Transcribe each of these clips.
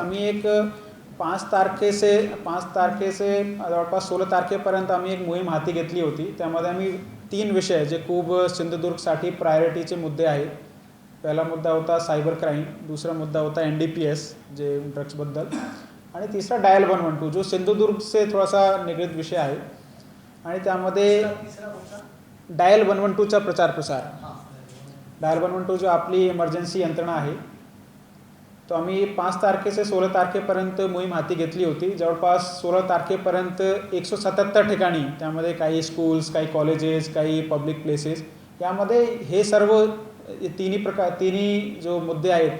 आम्ही एक पाच तारखेचे पाच तारखेचे जवळपास सोळा तारखेपर्यंत आम्ही एक मोहीम हाती घेतली होती. त्यामध्ये आम्ही तीन विषय जे खूप सिंधुदुर्गसाठी प्रायोरिटीचे मुद्दे आहेत. पहिला मुद्दा होता सायबर क्राईम दुसरा मुद्दा होता एन डी पी एस जे ड्रग्सबद्दल आणि तिसरा डायल वन वन टू जो सिंधुदुर्गचे थोडासा निगडीत विषय आहे. आणि त्यामध्ये डायल वन वन टूचा प्रचार प्रसार डायल वन वन टू जो आपली इमर्जन्सी यंत्रणा आहे. तो आम्ही पाच तारखेचे सोळा तारखेपर्यंत मोहीम हाती घेतली होती. जवळपास सोळा तारखेपर्यंत एकशे सत्याहत्तर ठिकाणी त्यामध्ये काही स्कूल्स काही कॉलेजेस काही पब्लिक प्लेसेस यामध्ये हे सर्व तिन्ही प्रकार तिन्ही जो मुद्दे आहेत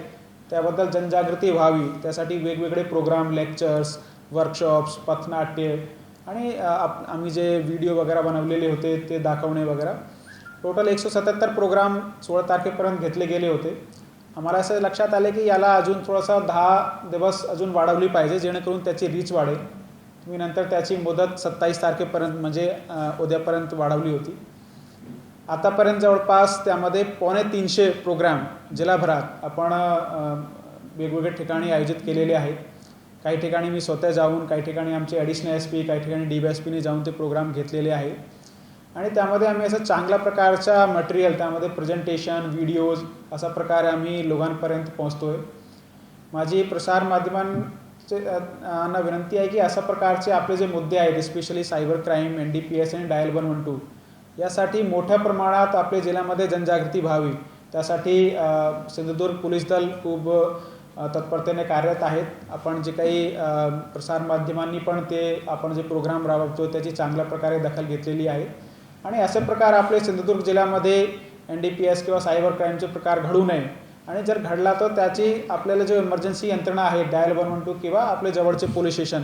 त्याबद्दल जनजागृती व्हावी. त्यासाठी वेगवेगळे प्रोग्राम लेक्चर्स वर्कशॉप्स पथनाट्य आणि आप- आम्ही जे व्हिडिओ वगैरे बनवलेले होते ते दाखवणे वगैरे. टोटल एकशे सत्याहत्तर प्रोग्राम सोळा तारखेपर्यंत घेतले गेले होते. आम्हाला असं लक्षात आलं की याला अजून थोडासा दहा दिवस अजून वाढवली पाहिजे जेणेकरून त्याची रीच वाढेल. तुम्ही नंतर त्याची मुदत सत्तावीस तारखेपर्यंत म्हणजे उद्यापर्यंत वाढवली होती. आतापर्यंत जवळपास त्यामध्ये पावणे तीनशे प्रोग्राम जिल्हाभरात आपण वेगवेगळ्या ठिकाणी आयोजित केलेले आहेत. काही ठिकाणी मी स्वतः जाऊन काही ठिकाणी आमचे ॲडिशनल एस पी काही ठिकाणी डी बी एस पीने जाऊन ते प्रोग्राम घेतलेले आहे आणि त्यामध्ये आम्ही असं चांगल्या प्रकारचा मटेरियल त्यामध्ये प्रेझेंटेशन व्हिडिओज अशा प्रकारे आम्ही लोकांपर्यंत पोहोचतो आहे माझी प्रसार माध्यमांचे ना विनंती आहे की अशा प्रकारचे आपले जे मुद्दे आहेत specially cyber crime N D P S आणि डायल वन वन टू यासाठी मोठ्या प्रमाणात आपल्या जिल्ह्यामध्ये जनजागृती व्हावी. त्यासाठी सिंधुदुर्ग पोलीस दल खूप तत्परतेने कार्यरत आहेत. आपण जे काही प्रसारमाध्यमांनी पण ते आपण जे प्रोग्राम राबवतो त्याची चांगल्या प्रकारे दखल घेतलेली आहे. आणि असे प्रकार आपले सिंधुदुर्ग जिल्ह्यामध्ये एन डी पी एस किंवा सायबर क्राईमचे प्रकार घडू नये. आणि जर घडला तर त्याची आपल्याला जो इमर्जन्सी यंत्रणा आहे डायल वन वन टू किंवा आपले जवळचे पोलीस स्टेशन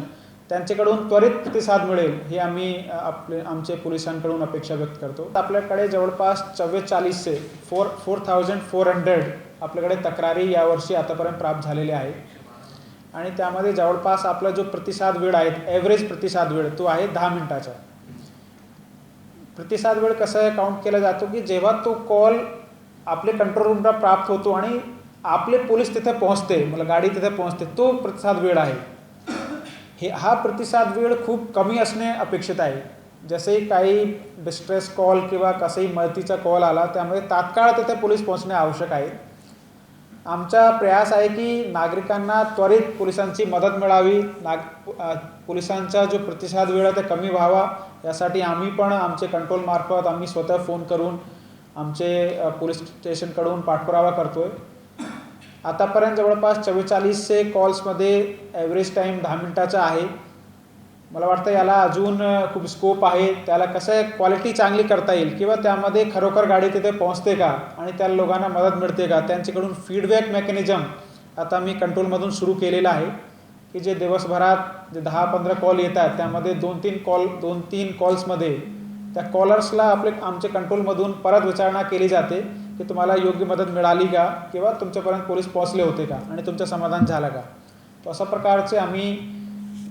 त्यांच्याकडून त्वरित प्रतिसाद मिळेल हे आम्ही आपले आमचे पोलिसांकडून अपेक्षा व्यक्त करतो. आपल्याकडे जवळपास चव्वेचाळीसशे four four thousand four hundred आपल्याकडे तक्रारी यावर्षी आतापर्यंत प्राप्त झालेल्या आहेत. आणि त्यामध्ये जवळपास आपला जो प्रतिसाद वेळ आहे ॲव्हरेज प्रतिसाद वेळ तो आहे दहा मिनिटाचा. प्रतिसाद वेळ कसा काउंट केला जातो की जेव्हा तो कॉल आपले कंट्रोल रूमला प्राप्त होतो आणि आपले पोलीस तिथे पोहोचते मला गाडी तिथे पोहोचते तो प्रतिसाद वेळ आहे. हे हा प्रतिसाद वेळ खूप कमी असणे अपेक्षित आहे. जसे काही डिस्ट्रेस कॉल किंवा कसंही मदतीचा कॉल आला त्यामुळे तात्काळ तिथे पोलीस पोहोचणे आवश्यक आहे. आमचा प्रयास आहे की नागरिकांना त्वरित पोलिसांची मदत मिळावी. नाग पोलिसांचा जो प्रतिसाद वेळ आहे ते कमी व्हावा. यासाठी आम्ही पण आमचे कंट्रोलमार्फत आम्ही स्वतः फोन करून आमचे पोलीस स्टेशनकडून पाठपुरावा करतो आहे आतापर्यंत जवळपास चव्वेचाळीसशे कॉल्समध्ये ॲव्हरेज टाईम दहा मिनिटाचा आहे. मला वाटतं याला अजून खूप स्कोप आहे. त्याला कसं क्वालिटी चांगली करता येईल किंवा त्यामध्ये खरोखर गाडी तिथे पोहोचते का आणि त्या लोकांना मदत मिळते का त्यांच्याकडून फीडबॅक मेकॅनिझम आता मी कंट्रोलमधून सुरू केलेलं आहे. की जे दिवसभरात जे दहा पंधरा कॉल येतात त्यामध्ये दोन तीन कॉल दोन तीन कॉल्समध्ये त्या कॉलर्सला आपले आमच्या कंट्रोलमधून परत विचारणा केली जाते की तुम्हाला योग्य मदत मिळाली का किंवा तुमच्यापर्यंत पोलीस पोहोचले होते का आणि तुमचं समाधान झालं का. तर अशा प्रकारचे आम्ही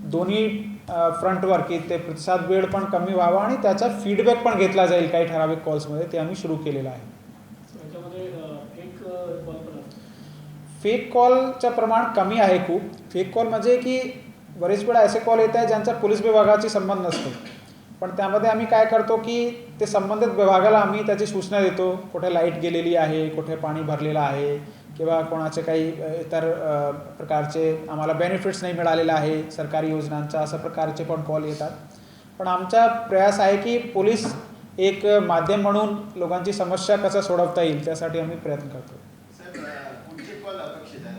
दोन्ही फ्रंटवर की ते प्रतिसाद वेळ पण कमी व्हावा आणि त्याचा फीडबॅक पण घेतला जाईल काही ठराविक कॉल्समध्ये ते आम्ही सुरू केलेलं आहे. फेक कॉलचं प्रमाण कमी आहे खूप. फेक कॉल म्हणजे की बरेच वेळा असे कॉल येत आहेत ज्यांचा पोलीस विभागाशी संबंध नसतो. पण त्यामध्ये आम्ही काय करतो की ते संबंधित विभागाला आम्ही त्याची सूचना देतो. कुठे लाइट गेलेली आहे कुठे पाणी भरलेलं आहे किंवा कोणाचे काही इतर प्रकारचे आम्हाला बेनिफिट्स नाही मिळालेलं आहे सरकारी योजनांचा अशा प्रकारचे पण कॉल येतात. पण आमचा प्रयास आहे की पोलीस एक माध्यम म्हणून लोकांची समस्या कसं सोडवता येईल त्यासाठी आम्ही प्रयत्न करतो.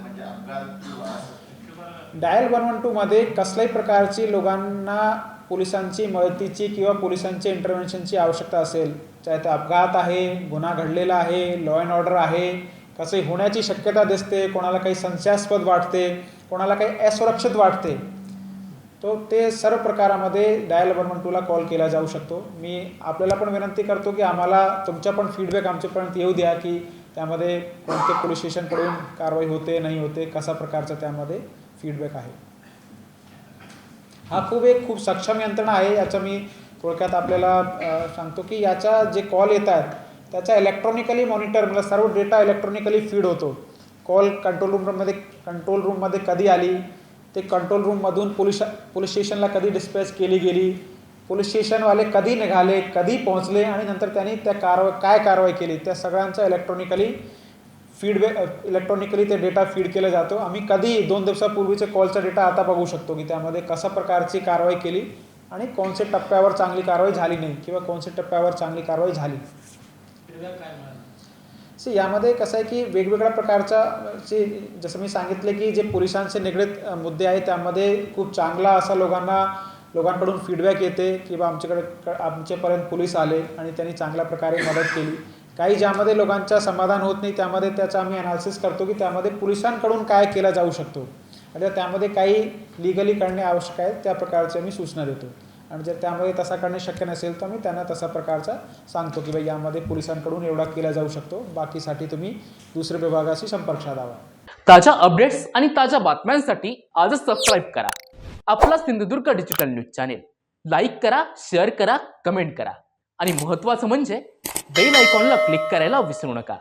म्हणजे असं? डायल वन वन टूमध्ये कसल्याही प्रकारची लोकांना पोलिसांची मदतीची किंवा पोलिसांची इंटरव्हेन्शनची आवश्यकता असेल चाहे ते अपघात आहे गुन्हा घडलेला आहे लॉ अँड ऑर्डर आहे कसं होण्याची शक्यता दिसते कोणाला काही संशयास्पद वाटते कोणाला काही असुरक्षित वाटते तो ते सर्व प्रकारामध्ये डायल वन वन टूला कॉल केला जाऊ शकतो. मी आपल्याला पण विनंती करतो की आम्हाला तुमचा पण फीडबॅक आमच्यापर्यंत येऊ द्या की त्यामध्ये कोणते पोलीस स्टेशनकडून कारवाई होते नाही होते कसा प्रकारचा त्यामध्ये फीडबॅक आहे. हा खूप एक खूप सक्षम यंत्रणा आहे याचं मी थोडक्यात आपल्याला सांगतो की याचा जे कॉल येतात त्याचा इलेक्ट्रॉनिकली मॉनिटर म्हणजे सर्व डेटा इलेक्ट्रॉनिकली फीड होतो. कॉल कंट्रोल रूममध्ये कंट्रोल रूममध्ये कधी आली? ते कंट्रोल रूममधून पोलीस पोलीस स्टेशनला कधी डिस्पॅच केली गेली? पोलीस स्टेशनवाले कधी निघाले कधी पोहोचले? आणि नंतर त्यांनी त्या कारवा काय कारवाई केली? त्या सगळ्यांचा इलेक्ट्रॉनिकली फीडबॅक इलेक्ट्रॉनिकली ते डेटा फीड केला जातो. आम्ही कधी दोन दिवसापूर्वीचे कॉलचा डेटा आता बघू शकतो की त्यामध्ये कशा प्रकारची कारवाई केली आणि कोणत्या टप्प्यावर चांगली कारवाई झाली नाही किंवा कोणत्या टप्प्यावर चांगली कारवाई झाली फीडबॅक काय मिळाला सी यामध्ये कसं आहे की वेगवेगळ्या प्रकारच्या जे जसं मी सांगितले की जे पोलिसांचे निगडीत मुद्दे आहेत त्यामध्ये खूप चांगला असा लोकांना लोकांकडून फीडबॅक येते की बा आमच्याकडे आमच्यापर्यंत पोलीस आले आणि त्यांनी चांगल्या प्रकारे मदत केली. काही ज्यामध्ये लोकांचं समाधान होत नाही त्यामध्ये त्याचा आम्ही अनालिसिस करतो की त्यामध्ये पोलिसांकडून काय केला जाऊ शकतो. आणि त्यामध्ये काही लिगली करणे आवश्यक आहे त्या प्रकारची आम्ही सूचना देतो. आणि जर त्यामध्ये तसा करणे शक्य नसेल तर आम्ही त्यांना तसा प्रकारचा सांगतो की बाई यामध्ये पोलिसांकडून एवढा केला जाऊ शकतो. बाकीसाठी तुम्ही दुसऱ्या विभागाशी संपर्क साधावा ताज्या अपडेट्स आणि ताज्या बातम्यांसाठी आजच सबस्क्राईब करा. आपला Sindhudurg digital news channel like करा शेअर करा कमेंट करा. आणि महत्त्वाचं म्हणजे बेल आयकॉनला क्लिक करायला विसरू नका.